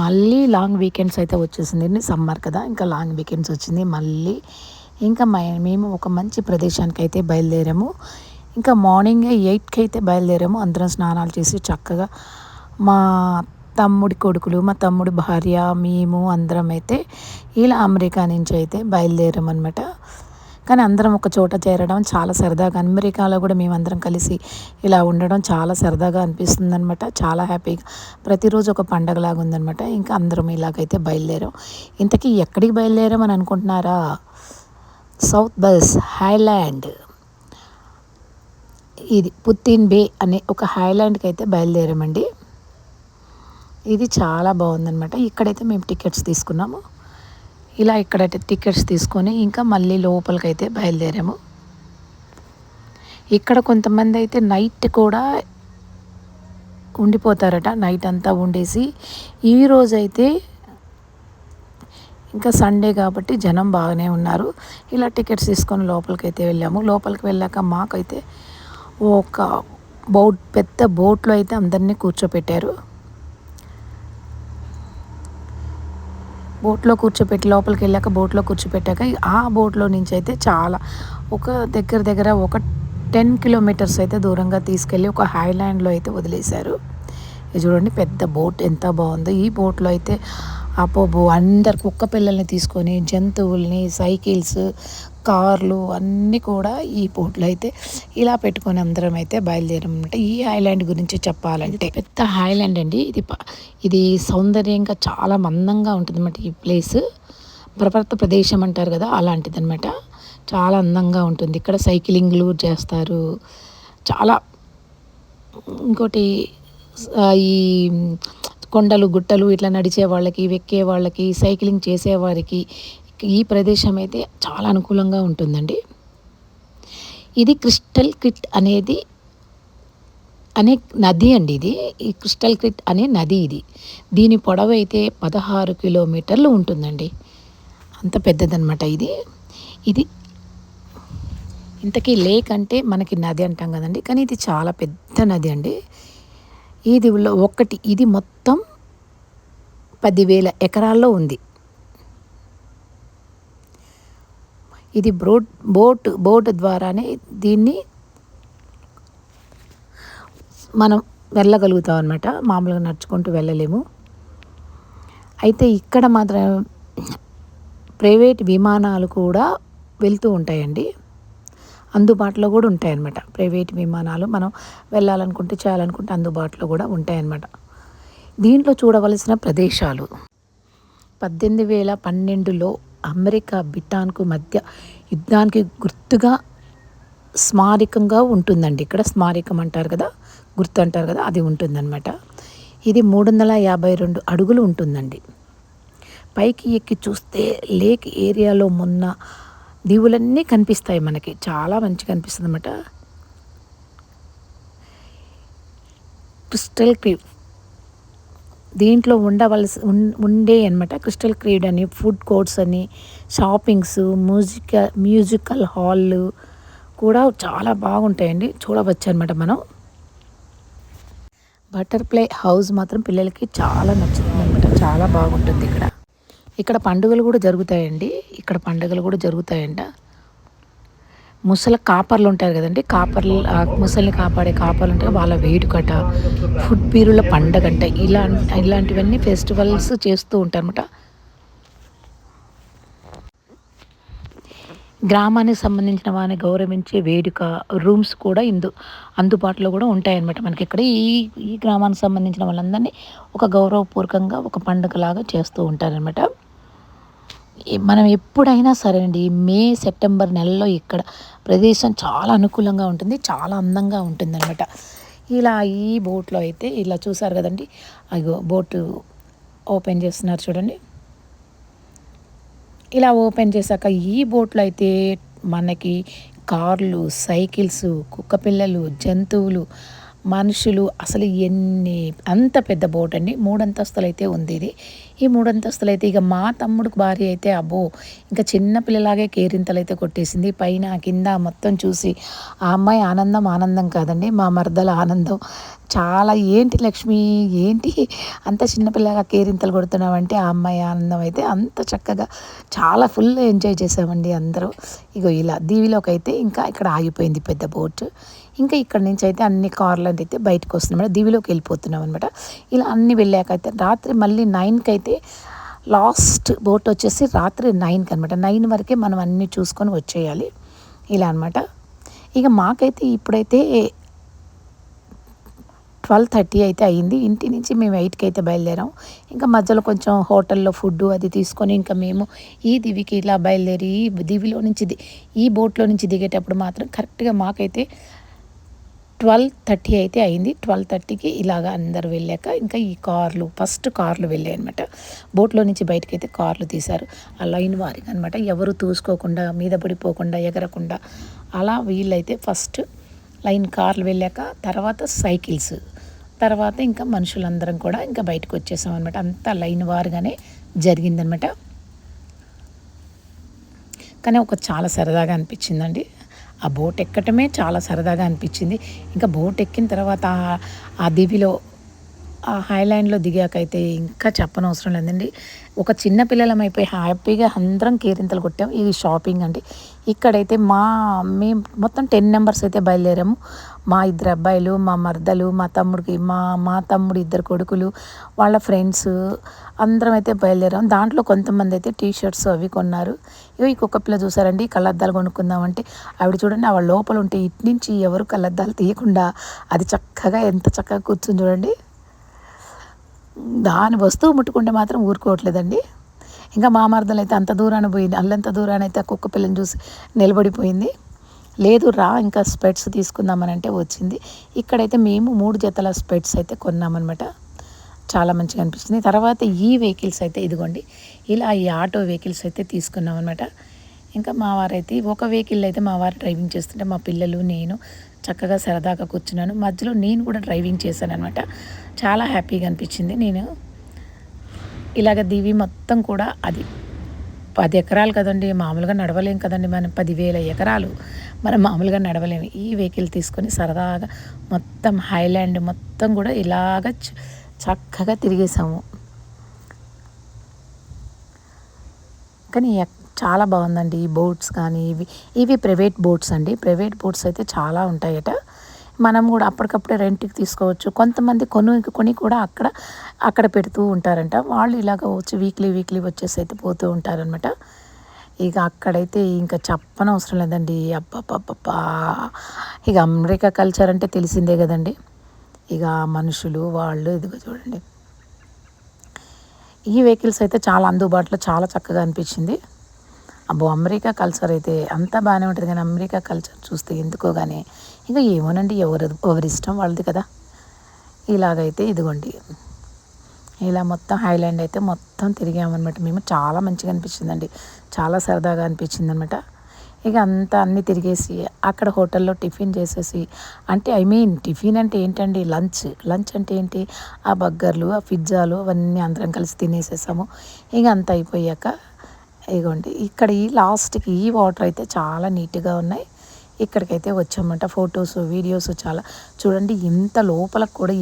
మళ్ళీ long weekends అయితే వచ్చేసింది. సమ్మర్ కదా ఇంకా లాంగ్ వీకెండ్స్ వచ్చింది. మళ్ళీ ఇంకా మేము ఒక మంచి ప్రదేశానికి అయితే బయలుదేరాము. ఇంకా మార్నింగ్ ఎయిట్కి అయితే బయలుదేరాము. అందరం స్నానాలు చేసి చక్కగా మా తమ్ముడి కొడుకులు మా తమ్ముడి భార్య మేము అందరం అయితే ఇలా అమెరికా నుంచి అయితే బయలుదేరామన్నమాట. కానీ అందరం ఒక చోట చేరడం చాలా సరదాగా అమెరికాలో కూడా మేమందరం కలిసి ఇలా ఉండడం చాలా సరదాగా అనిపిస్తుంది అనమాట చాలా హ్యాపీగా. ప్రతిరోజు ఒక పండగలాగా ఉందనమాట ఇంకా అందరం ఇలాగైతే బయలుదేరాం. ఇంతకీ ఎక్కడికి బయలుదేరామని అనుకుంటున్నారా? South Bass Island. ఇది పుత్తిన్ బే అనే ఒక హైలాండ్కి అయితే బయలుదేరామండి. ఇది చాలా బాగుందనమాట ఇక్కడైతే మేము టికెట్స్ తీసుకున్నాము. ఇలా ఇక్కడ టికెట్స్ తీసుకొని ఇంకా మళ్ళీ లోపలికి అయితే బయలుదేరాము. ఇక్కడ కొంతమంది అయితే నైట్ కూడా ఉండిపోతారట నైట్ అంతా ఉండేసి. ఈరోజైతే ఇంకా సండే కాబట్టి జనం బాగానే ఉన్నారు. ఇలా టికెట్స్ తీసుకొని లోపలికి అయితే వెళ్ళాము. లోపలికి వెళ్ళాక మాకైతే ఒక బోట్ పెద్ద బోట్లో అయితే అందరినీ కూర్చోపెట్టారు. బోట్లో కూర్చోపెట్టి లోపలికి వెళ్ళాక బోట్లో కూర్చోపెట్టాక ఆ బోట్లో నుంచి అయితే చాలా ఒక దగ్గర దగ్గర ఒక టెన్ కిలోమీటర్స్ అయితే దూరంగా తీసుకెళ్ళి ఒక హైలాండ్లో అయితే వదిలేశారు. ఇది చూడండి పెద్ద బోట్ ఎంత బాగుందో. ఈ బోట్లో అయితే అపోబో అందరు కుక్క పిల్లల్ని తీసుకొని జంతువుల్ని సైకిల్స్ కార్లు అన్నీ కూడా ఈ బోట్లో అయితే ఇలా పెట్టుకొని అందరం అయితే బయలుదేరమంట ఈ ఐలాండ్ గురించి చెప్పాలంటే. పెద్ద ఐలాండ్ అండి. ఇది ఇది సౌందర్యంగా చాలా మందంగా ఉంటుంది అన్నమాట ఈ ప్లేస్. ప్రపర్త ప్రదేశం అంటారు కదా అలాంటిది అనమాట చాలా అందంగా ఉంటుంది. ఇక్కడ సైక్లింగ్లు చేస్తారు. చాలా ఇంకోటి ఈ కొండలు గుట్టలు ఇట్లా నడిచే వాళ్ళకి వెక్కే వాళ్ళకి సైక్లింగ్ చేసేవారికి ఈ ప్రదేశం అయితే చాలా అనుకూలంగా ఉంటుందండి. ఇది క్రిస్టల్ క్రిట్ అనేది అనే నది అండి ఇది. ఈ క్రిస్టల్ క్రిట్ అనే నది ఇది. దీని పొడవు అయితే పదహారు కిలోమీటర్లు ఉంటుందండి. అంత పెద్దదనమాట ఇది. ఇది ఇంతకీ లేక్ అంటే మనకి నది అంటాం కదండి. కానీ ఇది చాలా పెద్ద నది అండి. ఇది ఒకటి ఇది మొత్తం పదివేల ఎకరాల్లో ఉంది. ఇది బ్రోట్ బోట్ బోట్ ద్వారానే దీన్ని మనం వెళ్ళగలుగుతాం అనమాట మామూలుగా నడుచుకుంటూ వెళ్ళలేము. అయితే ఇక్కడ మాత్రం ప్రైవేట్ విమానాలు కూడా వెళ్తూ ఉంటాయండి. అందుబాటులో కూడా ఉంటాయన్నమాట ప్రైవేట్ విమానాలు మనం వెళ్ళాలనుకుంటే చేయాలనుకుంటే అందుబాటులో కూడా ఉంటాయన్నమాట దీంట్లో చూడవలసిన ప్రదేశాలు. పద్దెనిమిది వేల పన్నెండులో అమెరికా బిటాన్కు మధ్య యుద్ధానికి గుర్తుగా స్మారకంగా ఉంటుందండి. ఇక్కడ స్మారకం అంటారు కదా గుర్తు అంటారు కదా అది ఉంటుందన్నమాట. ఇది మూడు వందల యాభై రెండు అడుగులు ఉంటుందండి. పైకి ఎక్కి చూస్తే లేక్ ఏరియాలో మొన్న దీవులన్నీ కనిపిస్తాయి మనకి. చాలా మంచిగా అనిపిస్తుంది అనమాట క్రిస్టల్ క్రీవ్ దీంట్లో ఉండవలసి ఉండే అనమాట క్రిస్టల్ క్రీడ్ అని ఫుడ్ కోర్ట్స్ అని షాపింగ్స్ మ్యూజికల్ మ్యూజికల్ హాళ్ళు కూడా చాలా బాగుంటాయండి. చూడవచ్చు అనమాట మనం. బటర్ఫ్లై హౌస్ మాత్రం పిల్లలకి చాలా నచ్చుతుంది అనమాట చాలా బాగుంటుంది ఇక్కడ. ఇక్కడ పండుగలు కూడా జరుగుతాయండి. ఇక్కడ పండుగలు కూడా జరుగుతాయంట. ముసలి కాపర్లు ఉంటారు కదండి కాపర్లు ముసలిని కాపాడే కాపర్లు ఉంటాయి వాళ్ళ వేడుకట ఫుడ్ పీరుల పండగ అంట ఇలా ఇలాంటివన్నీ ఫెస్టివల్స్ చేస్తూ ఉంటారన్నమాట. గ్రామానికి సంబంధించిన వారిని గౌరవించే వేడుక రూమ్స్ కూడా ఇందు అందుబాటులో కూడా ఉంటాయన్నమాట. మనకి ఇక్కడ ఈ ఈ గ్రామానికి సంబంధించిన వాళ్ళందరినీ ఒక గౌరవపూర్వకంగా ఒక పండుగలాగా చేస్తూ ఉంటారనమాట మనం ఎప్పుడైనా సరే అండి మే సెప్టెంబర్ నెలలో ఇక్కడ ప్రదేశం చాలా అనుకూలంగా ఉంటుంది చాలా అందంగా ఉంటుంది అనమాట ఇలా ఈ బోట్లో అయితే ఇలా చూసారు కదండి అగో బోటు ఓపెన్ చేస్తున్నారు చూడండి. ఇలా ఓపెన్ చేశాక ఈ బోట్లో అయితే మనకి కార్లు సైకిల్స్ కుక్కపిల్లలు జంతువులు మనుషులు అసలు ఎన్ని అంత పెద్ద బోట్ అండి. మూడంతస్తులు అయితే ఉంది ఇది. ఈ మూడంతస్తులు అయితే ఇక మా తమ్ముడికి భార్య అయితే అబ్బో ఇంకా చిన్న పిల్లలాగే కేరింతలు అయితే కొట్టేసింది. పైన కింద మొత్తం చూసి ఆ అమ్మాయి ఆనందం ఆనందం కాదండి. మా మరదల ఆనందం. చాలా ఏంటి లక్ష్మి ఏంటి అంత చిన్నపిల్లగా కేరింతలు కొడుతున్నామంటే ఆ అమ్మాయి ఆనందం అయితే అంత చక్కగా చాలా ఫుల్ ఎంజాయ్ చేసామండి అందరూ. ఇగో ఇలా దీవిలోకి అయితే ఇంకా ఇక్కడ ఆగిపోయింది పెద్ద బోట్. ఇంకా ఇక్కడ నుంచి అయితే అన్ని కార్లు అయితే బయటకు వస్తున్నాం దివిలోకి వెళ్ళిపోతున్నాం అనమాట ఇలా అన్ని వెళ్ళాక అయితే రాత్రి మళ్ళీ నైన్కి అయితే లాస్ట్ బోట్ వచ్చేసి రాత్రి నైన్కి అనమాట నైన్ వరకే మనం అన్నీ చూసుకొని వచ్చేయాలి. ఇలా అనమాట ఇక మాకైతే ఇప్పుడైతే ట్వెల్వ్ థర్టీ అయితే అయ్యింది ఇంటి నుంచి మేము ఎయిట్కి అయితే బయలుదేరాం. ఇంకా మధ్యలో కొంచెం హోటల్లో ఫుడ్ అది తీసుకొని ఇంకా మేము ఈ దివికి ఇలా బయలుదేరి ఈ దివిలో నుంచి ఈ బోట్లో నుంచి దిగేటప్పుడు మాత్రం కరెక్ట్గా మాకైతే ట్వెల్వ్ థర్టీ అయితే అయింది. ట్వెల్వ్ థర్టీకి ఇలాగ అందరు వెళ్ళాక ఇంకా ఈ కార్లు ఫస్ట్ కార్లు వెళ్ళాయి అనమాట బోట్లో నుంచి బయటకు అయితే కార్లు తీశారు. ఆ లైన్ వారిగా అనమాట ఎవరు తూసుకోకుండా మీద పడిపోకుండా ఎగరకుండా అలా వీళ్ళైతే ఫస్ట్ లైన్ కార్లు వెళ్ళాక తర్వాత సైకిల్స్. తర్వాత ఇంకా మనుషులందరం కూడా ఇంకా బయటకు వచ్చేసాం అనమాట అంతా లైన్ వారుగానే జరిగిందనమాట కానీ ఒక చాలా సరదాగా అనిపించిందండి. ఆ బోట్ ఎక్కటమే చాలా సరదాగా అనిపించింది. ఇంకా బోట్ ఎక్కిన తర్వాత ఆ దివిలో ఆ హైలాండ్లో దిగాకైతే ఇంకా చెప్పనవసరం లేదండి. ఒక చిన్న పిల్లలం అయిపోయి హ్యాపీగా అందరం కేరింతలు కొట్టాం. ఇది షాపింగ్ అండి. ఇక్కడైతే మా మేము మొత్తం టెన్ నెంబర్స్ అయితే బయలుదేరాము. మా ఇద్దరు అబ్బాయిలు మా మర్దలు మా తమ్ముడికి మా మా తమ్ముడు ఇద్దరు కొడుకులు వాళ్ళ ఫ్రెండ్స్ అందరం అయితే బయలుదేరాం దాంట్లో కొంతమంది అయితే టీ షర్ట్స్ అవి కొన్నారు. ఇవి ఈ కుక్క పిల్ల చూసారండి కళ్ళద్దాలు కొనుక్కుందామంటే. ఆవిడ చూడండి ఆవిడ లోపల ఉంటే ఇటు నుంచి ఎవరు కళ్ళద్దాలు తీయకుండా అది చక్కగా ఎంత చక్కగా కూర్చుని చూడండి. దాని వస్తువు ముట్టుకుంటే మాత్రం ఊరుకోవట్లేదండి. ఇంకా మామర్దలు అయితే అంత దూరాన పోయింది అల్లంత దూరాన అయితే ఆ కుక్క పిల్లని చూసి నిలబడిపోయింది. లేదు రా ఇంకా స్పెట్స్ తీసుకుందామని అంటే వచ్చింది. ఇక్కడైతే మేము మూడు జతల స్పెట్స్ అయితే కొన్నామన్నమాట. చాలా మంచిగా అనిపిస్తుంది. తర్వాత ఈ వెహికల్స్ అయితే ఇదిగోండి ఇలా ఈ ఆటో వెహికల్స్ అయితే తీసుకున్నాం అనమాట ఇంకా మా వారైతే ఒక వెహికల్ అయితే మా వారు డ్రైవింగ్ చేస్తుంటే మా పిల్లలు నేను చక్కగా సరదాగా కూర్చున్నాను. మధ్యలో నేను కూడా డ్రైవింగ్ చేశాను అనమాట చాలా హ్యాపీగా అనిపించింది. నేను ఇలాగ దివి మొత్తం కూడా అది పది ఎకరాలు కదండి మామూలుగా నడవలేం కదండి మనం. పదివేల ఎకరాలు మనం మామూలుగా నడవలేము ఈ వెహికల్ తీసుకొని సరదాగా మొత్తం హైలాండ్ మొత్తం కూడా ఇలాగ చక్కగా తిరిగేసాము కానీ చాలా బాగుందండి. ఈ బోట్స్ కానీ ఇవి ఇవి ప్రైవేట్ బోట్స్ అండి. ప్రైవేట్ బోట్స్ అయితే చాలా ఉంటాయట. మనం కూడా అప్పటికప్పుడే రెంట్కి తీసుకోవచ్చు. కొంతమంది కొను కొని కూడా అక్కడ అక్కడ పెడుతూ ఉంటారంట. వాళ్ళు ఇలాగ వచ్చి వీక్లీ వీక్లీ వచ్చేసి అయితే పోతూ ఉంటారనమాట ఇక అక్కడైతే ఇంకా చెప్పనవసరం లేదండి. అబ్బబ్బబ్బా ఇక అమెరికా కల్చర్ అంటే తెలిసిందే కదండి. ఇక మనుషులు వాళ్ళు ఇదిగో చూడండి. ఈ వెహికల్స్ అయితే చాలా అందుబాటులో చాలా చక్కగా అనిపించింది. అబ్బో అమెరికా కల్చర్ అయితే అంతా బాగానే ఉంటుంది కానీ అమెరికా కల్చర్ చూస్తే ఎందుకో కానీ ఇంకా ఏమోనండి ఎవరు ఎవరి ఇష్టం వాళ్ళది కదా. ఇలాగైతే ఇదిగోండి. ఇలా మొత్తం హైలాండ్ అయితే మొత్తం తిరిగామన్నమాట. మేము చాలా మంచిగా అనిపించిందండి. చాలా సరదాగా అనిపించింది అనమాట ఇక అంతా అన్నీ తిరిగేసి అక్కడ హోటల్లో టిఫిన్ చేసేసి అంటే ఐ మీన్ టిఫిన్ అంటే ఏంటండి? లంచ్. లంచ్ అంటే ఏంటి? ఆ బర్గర్లు ఆ పిజ్జాలు అవన్నీ అందరం కలిసి తినేసేసాము. ఇక అంత అయిపోయాక ఇగోండి ఇక్కడ ఈ లాస్ట్కి ఈ వాటర్ అయితే చాలా నీట్గా ఉన్నాయి. ఇక్కడికైతే వచ్చామంట ఫొటోస్ వీడియోస్ చాలా. చూడండి ఇంత లోపల కూడా